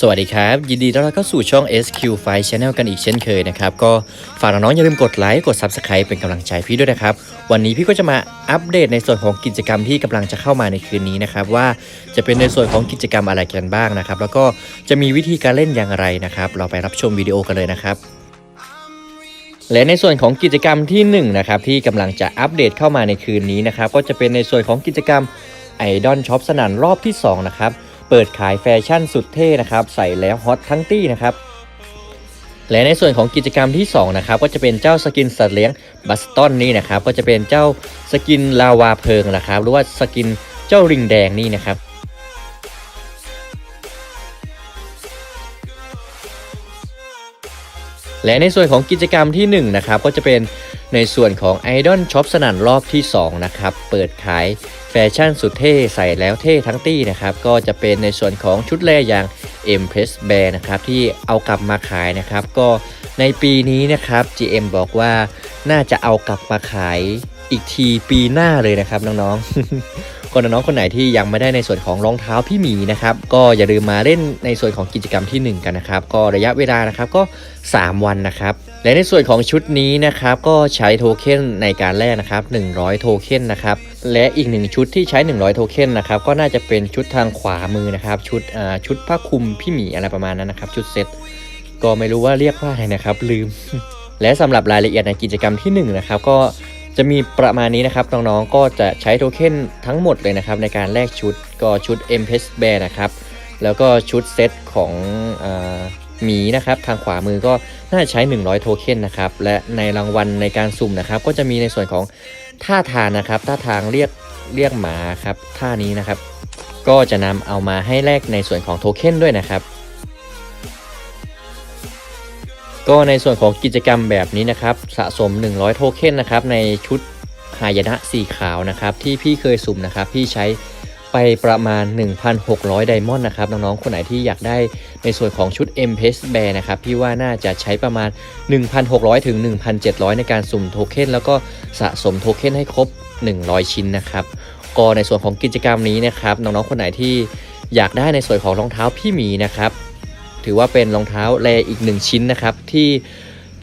สวัสดีครับ ยินดีต้อนรับเข้าสู่ช่อง SQ f i Channel กันอีกเช่นเคยนะครับ ก็ฝากน้องๆอย่าลืมกดไลค์กด Subscribe เป็นกำลังใจพี่ด้วยนะครับ วันนี้พี่ก็จะมาอัปเดตในส่วนของกิจกรรมที่กำลังจะเข้ามาในคืนนี้นะครับว่าจะเป็นในส่วนของกิจกรรมอะไรกันบ้างนะครับ แล้วก็จะมีวิธีการเล่นอย่างไรนะครับ เราไปรับชมวิดีโอกันเลยนะครับและในส่วนของกิจกรรมที่1นะครับที่กำลังจะอัปเดตเข้ามาในคืนนี้นะครับ ก็จะเป็นในส่วนของกิจกรรมไอดอลช็อปสนันรอบที่สองนะครับ เปิดขายแฟชั่นสุดเท่นะครับใส่แล้วฮอตทั้งตี้นะครับและในส่วนของกิจกรรมที่2นะครับก็จะเป็นเจ้าสกินสัตว์เลี้ยงบัสตันนี่นะครับก็จะเป็นเจ้าสกินลาวาเพลิงนะครับหรือว่าสกินเจ้าริงแดงนี่นะครับและในส่วนของกิจกรรมที่1นะครับก็จะเป็นในส่วนของ Idol Shop สนั่นรอบที่2นะครับเปิดขาย แฟชั่นสุดเท่ใส่แล้วเท่ทั้งตี้นะครับ ก็จะเป็นในส่วนของชุดแรอย่าง Empress Bear นะครับ ที่เอากลับมาขายนะครับ ก็ในปีนี้นะครับ GM บอกว่าน่าจะเอากลับมาขายอีกทีปีหน้าเลยนะครับน้องๆคนน้องคนไหนที่ยังไม่ได้ในส่วนของรองเท้าพี่หมีนะครับ ก็อย่าลืมมาเล่นในส่วนของกิจกรรมที่ 1 กันนะครับ ก็ระยะเวลานะครับก็ 3 วันนะครับและในส่วนของชุดนี้นะครับ ก็ใช้โทเค็นในการแลกนะครับ 100 โทเค็นนะครับ และอีกหนึ่งชุดที่ใช้ 100 โทเค็นนะครับก็น่าจะเป็นชุดทางขวามือนะครับ ชุดอ่าชุดผ้าคลุมพี่หมีอะไรประมาณนั้นนะครับ ชุดเซ็ตก็ไม่รู้ว่าเรียกว่าอะไรนะครับลืม และสำหรับรายละเอียดในกิจกรรมที่1นะครับก็จะมีประมาณนี้นะครับน้องๆก็จะใช้โทเค็นทั้งหมดเลยนะครับในการแลกชุดก็ชุด m p e s Bear นะครับแล้วก็ชุดเซตของอาหมีนะครับทางขวามือก็น่าจะใช้ 100 โทเค็นนะครับและในรางวัลในการสุ่มนะครับก็จะมีในส่วนของ ท่าทางนะครับ ท่าทางเรียกเรียกหมาครับท่านี้นะครับ ก็จะนำเอามาให้แลกในส่วนของโทเค็นด้วยนะครับ ก็ในส่วนของกิจกรรมแบบนี้นะครับ สะสม 100 โทเค็นนะครับในชุดหายนะสีขาวนะครับ ที่พี่เคยสุ่มนะครับ พี่ใช้ ไปประมาณ 1,600 ไดมอนด์นะครับ น้องๆ คนไหนที่อยากได้ในส่วนของชุด m p e s Bear นะครับ พี่ว่าน่าจะใช้ประมาณ 1,600 ถึง 1,700 ในการสุ่มโทเค็นแล้วก็สะสมโทเค็นให้ครบ 100 ชิ้นนะครับก็ในส่วนของกิจกรรมนี้นะครับน้องๆ คนไหนที่อยากได้ในส่วนของรองเท้าพี่หมีนะครับ ถือว่าเป็นรองเท้าแรอีกหนึ่งชิ้นนะครับที่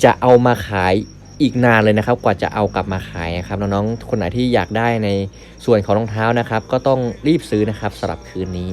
จะเอามาขาย อีกนานเลยนะครับ กว่าจะเอากลับมาขายนะครับน้องๆคนไหนที่อยากได้ในส่วนของรองเท้านะครับ ก็ต้องรีบซื้อนะครับสำหรับคืนนี้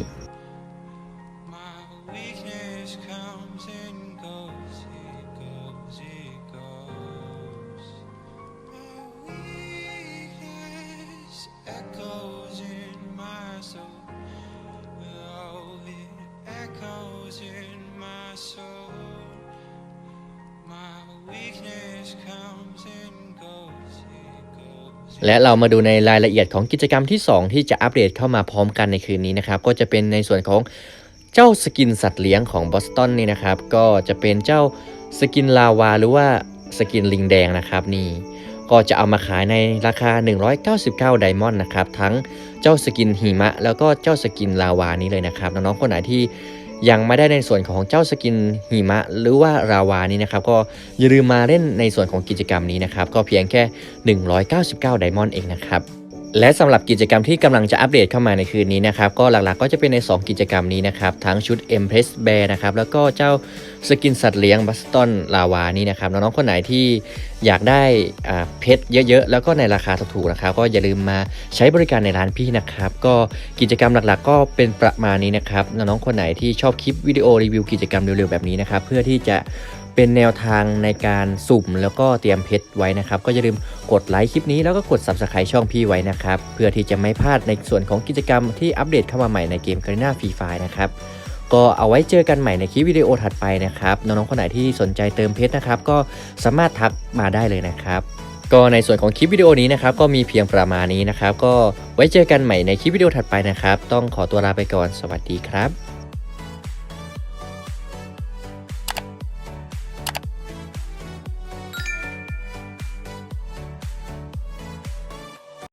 และเรามาดูในรายละเอียดของกิจกรรมที่ 2 ที่จะอัปเดตเข้ามาพร้อมกันในคืนนี้นะครับก็จะเป็นในส่วนของเจ้าสกินสัตว์เลี้ยงของบอสตันนี่นะครับก็จะเป็นเจ้าสกินลาวาหรือว่าสกินลิงแดงนะครับนี่ก็จะเอามาขายในราคา 199 ไดมอนด์นะครับทั้งเจ้าสกินหิมะ แล้วก็เจ้าสกินลาวานี้เลยนะครับน้องๆคนไหนที่ ยังไม่ได้ในส่วนของเจ้าสกินหิมะ หรือว่าราวานี้นะครับ ก็อย่าลืมมาเล่นในส่วนของกิจกรรมนี้นะครับ ก็เพียงแค่ 199 ไดมอนด์เองนะครับ และสำหรับกิจกรรมที่กำลังจะอัปเดตเข้ามาในคืนนี้นะครับ ก็หลักๆก็จะเป็นใน 2 กิจกรรมนี้นะครับ ทั้งชุด Empress Bear นะครับ แล้วก็เจ้าสกินสัตว์เลี้ยงบัสตันลาวานี่นะครับ น้องๆคนไหนที่อยากได้เพชรเยอะๆ แล้วก็ในราคาถูกๆนะครับ ก็อย่าลืมมาใช้บริการในร้านพี่นะครับ ก็กิจกรรมหลักๆ ก็เป็นประมาณนี้นะครับ น้องๆคนไหนที่ชอบคลิปวิดีโอรีวิวกิจกรรมเร็วๆแบบนี้นะครับ เพื่อที่จะ เป็นแนวทางในการสุ่มแล้วก็เตรียมเพชรไว้นะครับ ก็อย่าลืมกดไลค์คลิปนี้แล้วก็กด subscribe ช่องพี่ไว้นะครับ เพื่อที่จะไม่พลาดในส่วนของกิจกรรมที่อัปเดตเข้ามาใหม่ในเกม Garena Free Fire นะครับก็เอาไว้เจอกันใหม่ในคลิปวิดีโอถัดไปนะครับ น้องๆคนไหนที่สนใจเติมเพชรนะครับ ก็สามารถทักมาได้เลยนะครับ ก็ในส่วนของคลิปวิดีโอนี้นะครับ ก็มีเพียงประมาณนี้นะครับ ก็ไว้เจอกันใหม่ในคลิปวิดีโอถัดไปนะครับ ต้องขอตัวลาไปก่อนสวัสดีครับ